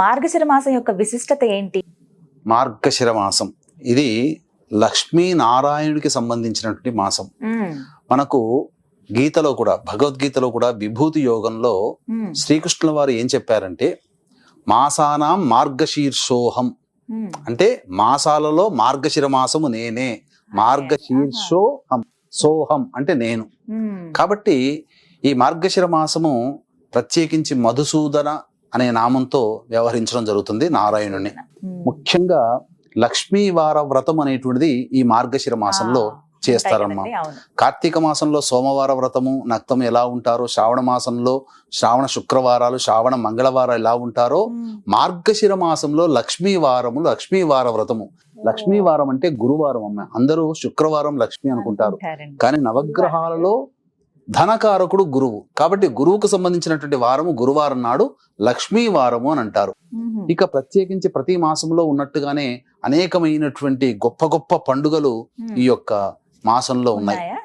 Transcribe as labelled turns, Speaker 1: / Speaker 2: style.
Speaker 1: మార్గశిర మాసం యొక్క విశిష్టత ఏంటి?
Speaker 2: మార్గశిర మాసం ఇది లక్ష్మీనారాయణుడికి సంబంధించినటువంటి మాసం. మనకు గీతలో కూడా భగవద్గీతలో కూడా విభూతి యోగంలో శ్రీకృష్ణుల వారు ఏం చెప్పారంటే మాసానాం మార్గశీర్షోహం. అంటే మాసాలలో మార్గశిర మాసము నేనే మార్గశీర్షోహం సోహం అంటే నేను. కాబట్టి ఈ మార్గశిర మాసము ప్రత్యేకించి మధుసూదన అనే నామంతో వ్యవహరించడం జరుగుతుంది నారాయణుని. ముఖ్యంగా లక్ష్మీవార వ్రతం అనేటువంటిది ఈ మార్గశిర మాసంలో చేస్తారమ్మా. కార్తీక మాసంలో సోమవార వ్రతము నక్తం ఎలా ఉంటారో శ్రావణ మాసంలో శ్రావణ శుక్రవారాలు శ్రావణ మంగళవారాలు ఎలా ఉంటారో. మార్గశిర మాసంలో లక్ష్మీ వారము లక్ష్మీవార వ్రతము. లక్ష్మీవారం అంటే గురువారం అమ్మ. అందరూ శుక్రవారం లక్ష్మి అనుకుంటారు. కానీ నవగ్రహాలలో ధనకారకుడు గురువు కాబట్టి గురువుకు సంబంధించినటువంటి వారము గురువారం నాడు లక్ష్మీ వారము అని అంటారు. ఇక ప్రత్యేకించి ప్రతి మాసంలో ఉన్నట్టుగానే అనేకమైనటువంటి గొప్ప గొప్ప పండుగలు. ఈ యొక్క మాసంలో
Speaker 1: ఉన్నాయా